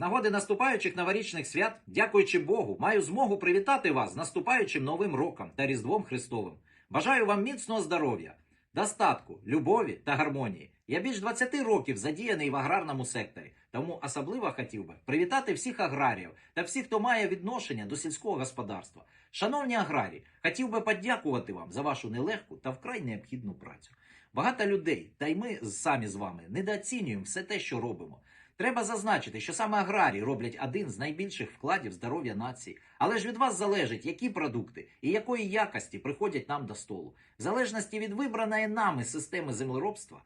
нагоди наступаючих новорічних свят, дякуючи Богу, маю змогу привітати вас з наступаючим новим роком та Різдвом Христовим. Бажаю вам міцного здоров'я, достатку, любові та гармонії. Я більш 20 років задіяний в аграрному секторі, тому особливо хотів би привітати всіх аграріїв та всіх, хто має відношення до сільського господарства. Шановні аграрії, хотів би подякувати вам за вашу нелегку та вкрай необхідну працю. Багато людей, та й ми самі з вами недооцінюємо все те, що робимо. Треба зазначити, що саме аграрії роблять один з найбільших вкладів здоров'я нації. Але ж від вас залежить, які продукти і якої якості приходять нам до столу. В залежності від вибраної нами системи землеробства,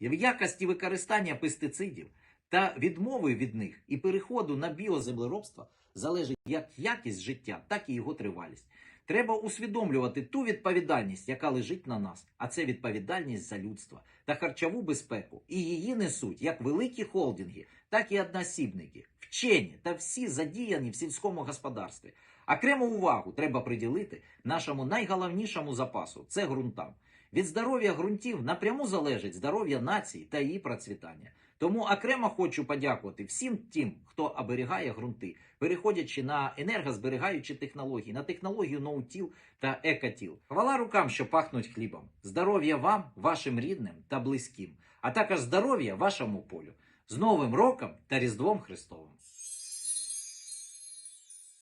в якості використання пестицидів та відмови від них і переходу на біоземлеробство залежить як якість життя, так і його тривалість. Треба усвідомлювати ту відповідальність, яка лежить на нас, а це відповідальність за людство та харчову безпеку. І її несуть як великі холдинги, так і одноосібники, вчені та всі задіяні в сільському господарстві. Окрему увагу треба приділити нашому найголовнішому запасу це ґрунтам. Від здоров'я ґрунтів напряму залежить здоров'я нації та її процвітання. Тому окремо хочу подякувати всім тим, хто оберігає ґрунти, переходячи на енергозберігаючі технології, на технологію ноутіл та екотіл. Хвала рукам, що пахнуть хлібом. Здоров'я вам, вашим рідним та близьким, а також здоров'я вашому полю. З Новим роком та Різдвом Христовим!